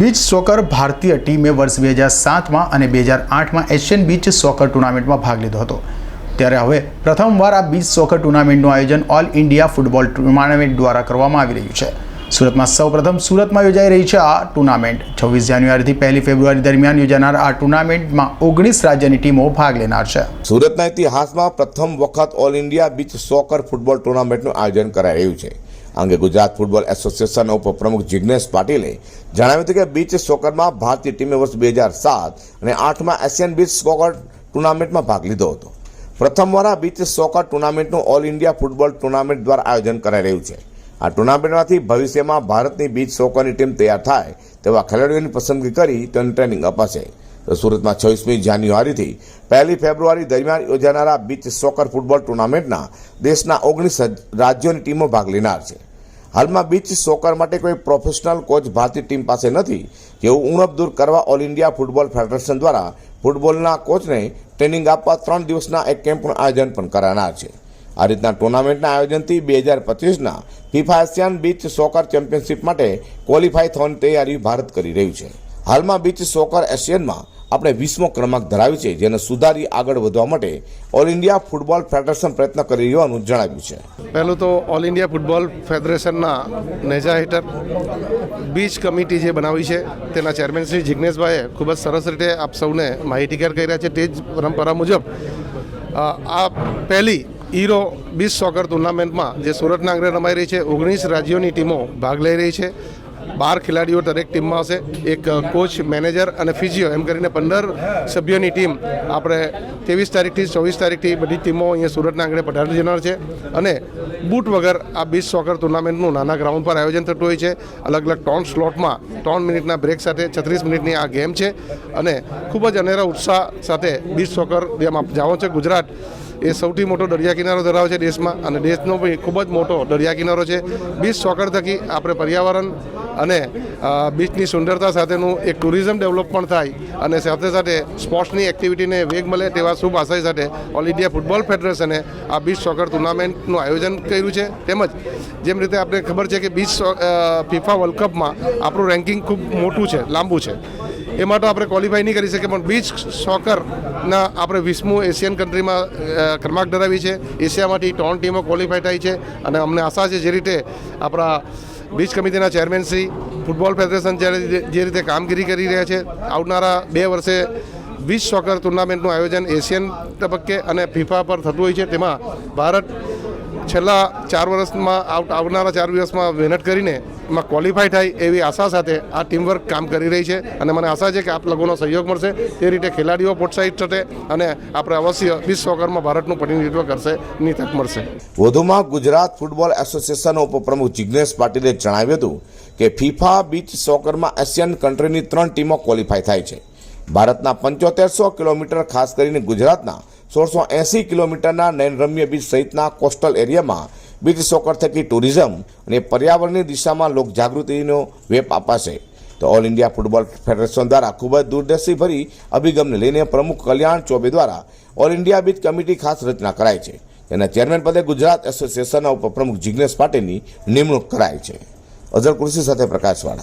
Beach soccer ભારતીય ટીમે વર્ષ બે હજાર સાતમાં અને બે હજાર આઠમાં એશિયન બીચ સોકર ટુર્નામેન્ટમાં ભાગ લીધો હતો. ત્યારે હવે પ્રથમવાર આ બીચ સોકર ટુર્નામેન્ટનું આયોજન ઓલ ઇન્ડિયા ફૂટબોલ ટુર્નામેન્ટ દ્વારા કરવામાં આવી રહ્યું છે. સુરતમાં સૌપ્રથમ સુરતમાં યોજાઈ રહી છે આ ટુર્નામેન્ટ. છવ્વીસ જાન્યુઆરીથી પહેલી ફેબ્રુઆરી દરમિયાન યોજાનાર આ ટુર્નામેન્ટમાં ઓગણીસ રાજ્યની ટીમો ભાગ લેનાર છે. સુરતના ઇતિહાસમાં પ્રથમ વખત all India beach soccer football ટુર્નામેન્ટનું આયોજન કરાઈ રહ્યું છે. અંગે ગુજરાત ફૂટબોલ એસોસિએશનના ઉપપ્રમુખ જિજ્ઞેશ પાટીલે જણાવ્યું હતું કે બીચ સોકરમાં ભારતીય ટીમે વર્ષ બે હજાર સાત અને આઠમાં એશિયન બીચ સોકર ટુર્નામેન્ટમાં ભાગ લીધો હતો. પ્રથમવાર આ બીચ સોકર ટુર્નામેન્ટનું ઓલ ઇન્ડિયા ફૂટબોલ ટુર્નામેન્ટ દ્વારા આયોજન કરાઈ રહ્યું છે. આ ટુર્નામેન્ટમાંથી ભવિષ્યમાં ભારતની બીચ સોકરની ટીમ તૈયાર થાય તેવા ખેલાડીઓની પસંદગી કરી તેની ટ્રેનિંગ અપાશે. સુરતમાં છવ્વીસમી જાન્યુઆરીથી પહેલી ફેબ્રુઆરી દરમિયાન યોજાનારા બીચ સોકર ફૂટબોલ ટુર્નામેન્ટના દેશના ઓગણીસ રાજ્યોની ટીમો ભાગ લેનાર છે. હાલમાં બીચ સોકર માટે કોઈ પ્રોફેશનલ કોચ ભારતીય ટીમ પાસે નથી, જેવું ઉણપ દૂર કરવા ઓલ ઇન્ડિયા ફૂટબોલ ફેડરેશન દ્વારા ફૂટબોલના કોચને ટ્રેનિંગ આપવા ત્રણ દિવસના એક કેમ્પનું આયોજન પણ કરાનાર છે. આ રીતના ટુર્નામેન્ટના આયોજનથી બે હજાર પચીસના FIFA Asian beach soccer championship માટે ક્વોલિફાય થવાની તૈયારી ભારત કરી રહ્યું છે. હાલમાં બીચ સોકર એશિયનમાં આપણે વીસમો ક્રમાંક ધરાવ્યો છે, જેને સુધારી આગળ વધવા માટે ઓલ ઇન્ડિયા ફૂટબોલ ફેડરેશન પ્રયત્ન કરી રહ્યાનું જણાવ્યું છે. પહેલું તો ઓલ ઇન્ડિયા ફૂટબોલ ફેડરેશનના નેજા હેઠળ બીચ કમિટી જે બનાવી છે, તેના ચેરમેન શ્રી જિજ્ઞેશભાઈએ ખૂબ જ સરસ રીતે આપ સૌને માહિતીગાર રહ્યા છે. તે જ પરંપરા મુજબ આ પહેલી હીરો બીચ સોકર ટુર્નામેન્ટમાં જે સુરતના આંગણે રમાઈ રહી છે, ઓગણીસ રાજ્યોની ટીમો ભાગ લઈ રહી છે. બાર ખેલાડીઓ દરેક ટીમમાં હશે. એક કોચ મેનેજર અને ફિઝિયો એમ કરીને પંદર સભ્યોની ટીમ. આપણે ત્રેવીસ તારીખથી ચોવીસ તારીખથી બધી ટીમો અહીંયા સુરતના આંગણે પધારી જનાર છે. અને બૂટ વગર આ બીચ સોકર ટુર્નામેન્ટનું નાના ગ્રાઉન્ડ પર આયોજન થતું હોય છે. અલગ અલગ ત્રણ સ્લોટમાં ત્રણ મિનિટના બ્રેક સાથે છત્રીસ મિનિટની આ ગેમ છે. અને ખૂબ જ અનેરા ઉત્સાહ સાથે બીચ સોકર જેમ આપ જાણો છો ગુજરાત. એ સૌથી મોટો દરિયા કિનારો ધરાવે છે દેશમાં અને દેશનો પણ ખૂબ જ મોટો દરિયા કિનારો છે. બીચ સોકર થકી આપણે પર્યાવરણ અને બીચની સુંદરતા સાથેનું એક ટુરિઝમ ડેવલપ પણ થાય અને સાથે સાથે સ્પોર્ટ્સની એક્ટિવિટીને વેગ મળે તેવા શુભ આશય સાથે ઓલ ઇન્ડિયા ફૂટબોલ ફેડરેશને આ બીચ સોકર ટુર્નામેન્ટનું આયોજન કર્યું છે. તેમજ જેમ રીતે આપણે ખબર છે કે બીચ ફીફા વર્લ્ડ કપમાં આપણું રેન્કિંગ ખૂબ મોટું છે, લાંબુ છે. એમાં તો આપણે ક્વોલિફાય નહીં કરી શકીએ, પણ બીચ સોકરના આપણે વીસમું એશિયન કન્ટ્રીમાં ક્રમાંક ધરાવી છે. એશિયામાંથી ત્રણ ટીમો ક્વોલિફાય થાય છે અને અમને આશા છે જે રીતે આપણા બીચ કમિટીના ચેરમેન શ્રી ફૂટબોલ ફેડરેશન જે રીતે કામગીરી કરી રહ્યા છે, આવનારા બે વર્ષે બીચ સોકર ટુર્નામેન્ટનું આયોજન એશિયન તબક્કે અને ફિફા પર થતું હોય છે. તેમાં ભારત છેલ્લા ચાર વર્ષમાં આવ- આવનારા ચાર દિવસમાં મહેનત કરીને એમાં ક્વોલિફાય થાય એવી આશા સાથે આ ટીમવર્ક કામ કરી રહી છે. અને મને આશા છે કે આપ લોકોનો સહયોગ મળશે. તે રીતે ખેલાડીઓ પ્રોત્સાહિત થશે અને આપણે અવશ્ય બીચ સોકરમાં ભારતનું પ્રતિનિધિત્વ કરશે. ની તક મળશે. વધુમાં ગુજરાત ફૂટબોલ એસોસિએશનના ઉપપ્રમુખ જિજ્ઞેશ પાટીલે જણાવ્યું હતું કે ફિફા બીચ સોકરમાં એશિયન કન્ટ્રીની ત્રણ ટીમો ક્વોલિફાય થાય છે. ભારતના પંચોતેરસો કિલોમીટર ખાસ કરીને ગુજરાતના સોળસો એંસી કિલોમીટરના નયનરમ્ય બીચ સહિતના કોસ્ટલ એરિયામાં બીચ સોકર થકી ટુરિઝમ અને પર્યાવરણની દિશામાં લોકજાગૃતિનો વેપ અપાશે તો ઓલ ઇન્ડિયા ફૂટબોલ ફેડરેશન દ્વારા ખૂબ જ દૂરદર્શી ભરી અભિગમને લઈને પ્રમુખ કલ્યાણ ચોબે દ્વારા ઓલ ઇન્ડિયા બીચ કમિટી ખાસ રચના કરાઈ છે. તેના ચેરમેન પદે ગુજરાત એસોસિએશનના ઉપપ્રમુખ જિજ્ઞેશ પાટીલની નિમણૂક કરાઈ છે. અઝર કુર્સી સાથે પ્રકાશવાળા.